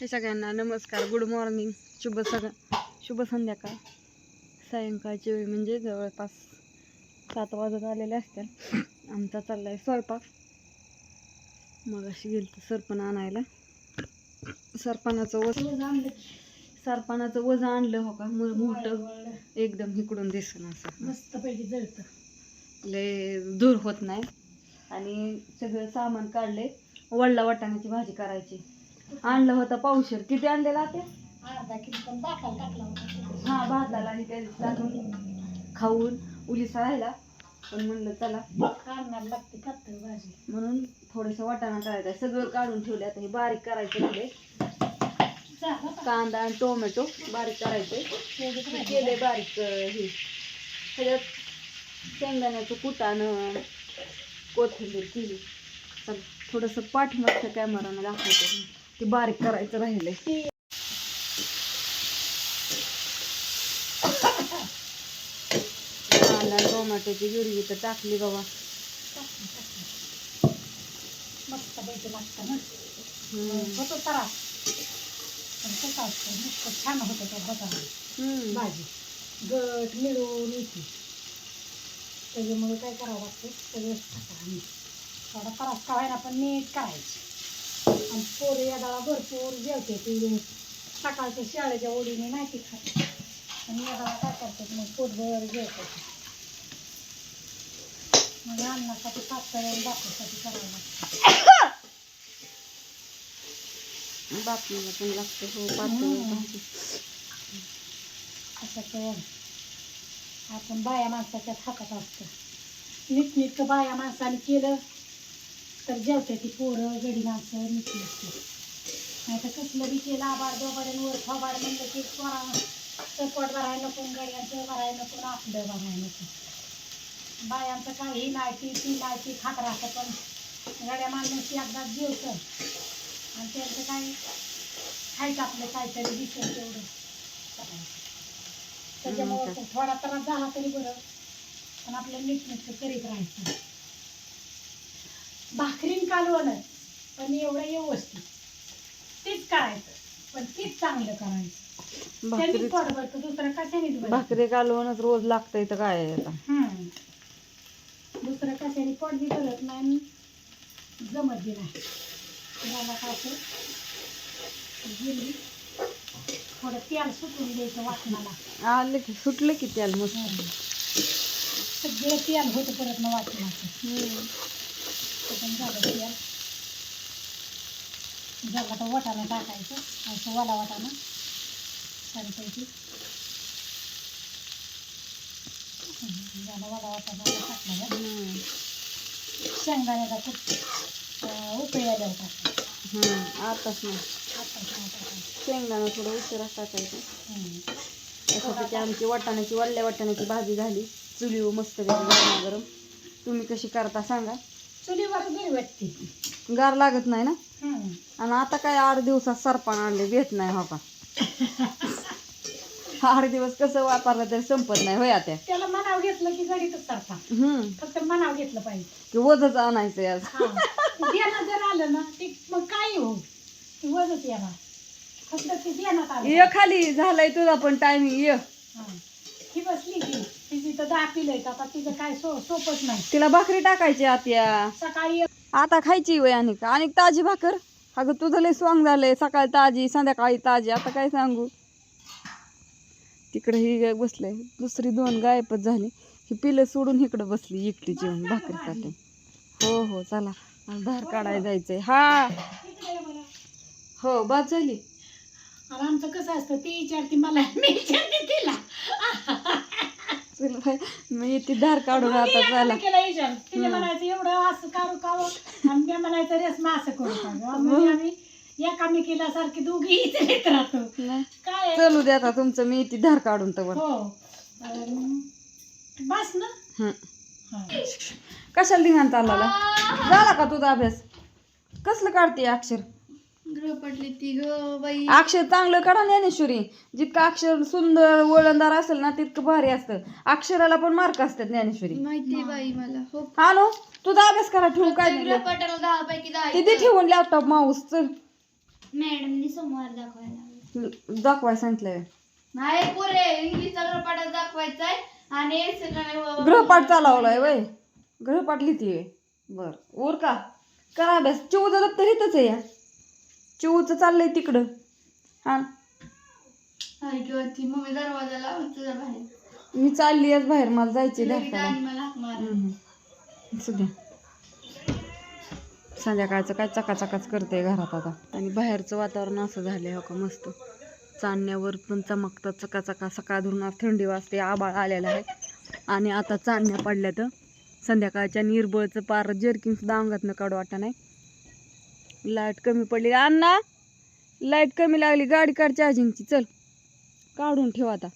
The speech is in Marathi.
हे सगळ्यांना नमस्कार. गुड मॉर्निंग शुभ सग शुभ संध्याकाळ. सायंकाळची वेळ म्हणजे जवळपास सात वाजत आलेले असतील. आमचा चालला आहे स्वयंपाक. मग अशी गेली तर सरपण आणायला. सरपणाचं वज सरपणाचं वज आणलं हो का? मग मोठं. एकदम इकडून दिसन असं. मस्त पैकी जळत. लय दूर होत नाही. आणि सगळं सामान काढले वडला वाटाण्याची भाजी करायची. आणलं होतं पावशर. किती आणलेला ते अर्धा किलो पण दाखल टाकला होता. हा भाताला आणि त्या दिवशी टाकून खाऊन उलिसा राहिला. पण म्हणलं चला. खाणार लागते पातळ भाजी. म्हणून थोडंसं वाटाणा करायचं आहे. सगळं काढून ठेवले आता. हे बारीक करायचे का? कांदा आणि टोमॅटो बारीक करायचे. केले बारीक हे. सगळ्यात शेंगदाण्याचं कुटानं कोथिंबीर केली. चल थोडंसं पाठीमागच्या कॅमेरानं दाखवते. ते बारीक करायचं राहिले कांदा टोमॅटोची गिरवी तर टाकली बाबा. मस्त पैकी लागतं ना. होतो त्रास पण कसं असतं नुसतं छान होतं त्या. भाजी. गट मिळून येते. त्याच्यामुळे काय करावं लागतं? टाका आणि थोडा त्रास का पण नीट करायची. आणि पोरं या डाळा भरपूर जेवते ती सकाळच्या शाळेच्या ओढीने नाही ती खात आणि या डाळा काय करतात मग पोटभर जेवतात मग अन्नासाठी पातळ आणि बापूसाठी करावं लागतं बापणीला पण लागतं हो पातळ हम्म. भाजी. असं तर आपण बाया माणसाच्याच हातात असतं नीटनीटकं बाया माणसाने केलं तर जेवते ती पोरं गडी माणसं नीटनीटकी नाही तर कसलं बी केलं आबाड दोबाड्यांवर थोबाड म्हणलं की कोणा चपट भरायला नको गड्यांचं भरायला नको आपलं भरायला नको. बायांचं काही नाही ती ती नाही ती खात राहतं पण गड्या माणूस एकदा जेवतं. आणि त्यांचं काय खायचं आपलं काहीतरी दिसेल तेवढं. त्याच्यामुळं. थोडा त्रास झाला तरी बरं. पण आपलं नीटनेटकं करीत राहायचं. भाकरीन कालवण. पण एवढं व्यवस्थित. तीच करायचं. पण तीच चांगलं करायचं. भाकरी दुसरं भरतं? भाकरी कालवणच रोज लागतंय तर काय आहे आता? हम्म. दुसरं कशाने पोट बी भरत नाही आणि जमत बी नाही. काय असं गेली थोडं तेल सुटून द्यायचं वाटणाला. आले की सुटलं की त्याला मस्त. सगळं तेल होतं परत मग वाटणाचं. हम्म. पण झालं तेल तर वाटाणा टाकायचं असं वाला वाटाणा छानपैकी झालं वाला वाटाणा टाकला. शेंगदाण्याचा खूप उकळी आल्या होता हम्म. आताच नाही आता. शेंगदाणा थोडं उशिरा टाकायचं. त्यासाठी आमची वाटाण्याची वल्ल्या वाटाण्याची भाजी झाली चुलीवर मस्त गरमा गरम तुम्ही कशी करता सांगा चुलीवर वाटते गार लागत नाही ना. आणि आता काय आठ दिवसात सरपण आणले भेट नाही हो का? आठ दिवस कसं वापरलं तरी संपत नाही होय त्या त्याला मनाव घेतलं की गडीतच सारखा हम्म. फक्त मनाव घेतलं पाहिजे. की वजच आणायचंय आज. हा. देणं जर आलं ना ते मग काय हो? ती वजच येणार. फक्त ते देण्यात आलं ये खाली झालंय तुझा पण टायमिंग ये. हा. ही बसली की तिची तर दहा पिलंय आता तिचं काय सो सोपच नाही. तिला भाकरी टाकायची आत्या. सकाळी आता खायची वय आणि आणि ताजी भाकर? अगं तुझं लय स्वांग झालंय. सकाळी ताजी संध्याकाळी ताजी. आता काय सांगू? तिकडे ही गाय बसलंय. दुसरी दोन गायपच झाली. ही पिलं सोडून इकडं बसली एकटी जेवण भाकरीसाठी हो हो चला. मला धार काढायला जायचंय. हा. हो बस झाली. आमचं कसं असतं? ती विचारते मला मी विचारते तिला. चल बाय मी ती धार काढून आता चला केला विचार तिने. म्हणायचं एवढं असं करू का आणि मी म्हणायचं रेसमा असं करू का गं? म्हणजे आम्ही एकामेकीला सारखी दोघी इथे राहतो. काय आहे? चलू दे आता तुमचं मी ती धार काढून तर हो अं, बस ना हं. हा. कशाला धिंगाण चालला झाला का तुझा अभ्यास कसलं काढते अक्षर ग्रह पडली ती ग बाई. अक्षर चांगलं काढा ज्ञानेश्वरी. जितकं अक्षर सुंदर वळणदार असेल ना तितकं भारी असतं. अक्षराला पण मार्क असतात ज्ञानेश्वरी. माहिती बाई मला हो. आणू तुझा अभ्यास करा ठेवू काय नाही पटाला दहा पैकी दहा तिथे ठेवून लॅपटॉप माऊस चल. मॅडमनी सोमवार दाखवायला दाखवाय सांगितलंय. नाही पुरे इंग्लिशचा गृहपाठ दाखवायचा आहे आणि सगळं- गृहपाठ चालवलाय वय. गृहपाठ लिहितीये. बर ओर का करा अभ्यास. चिवचं दप्तर इथंच आहे या. चिवचं चाललंय तिकडं. हा. ती मम्मी दरवाजा लावून तुझ्या बाहेर. मी चालली आज बाहेर मला जायचे दाखवायला मला हाक मार. द्या. संध्याकाळचं काय चकाचकाच करते घरात आता. आणि बाहेरचं वातावरण असं झालंय हो का मस्त. चांदण्यावर पण चमकतात चकाचका सकाळ धरून आज थंडी वाजते आबाळ आलेलं आहे. आणि आता चांदण्या पडल्या तर संध्याकाळच्या निर्बळचं पार जर्किंग सुद्धा अंगातनं काढू वाटा नाही. लाइट कमी पडली. अण्णा लाइट कमी लागली. गाडी काढ चार्जिंगची. चल काढून ठेव आता.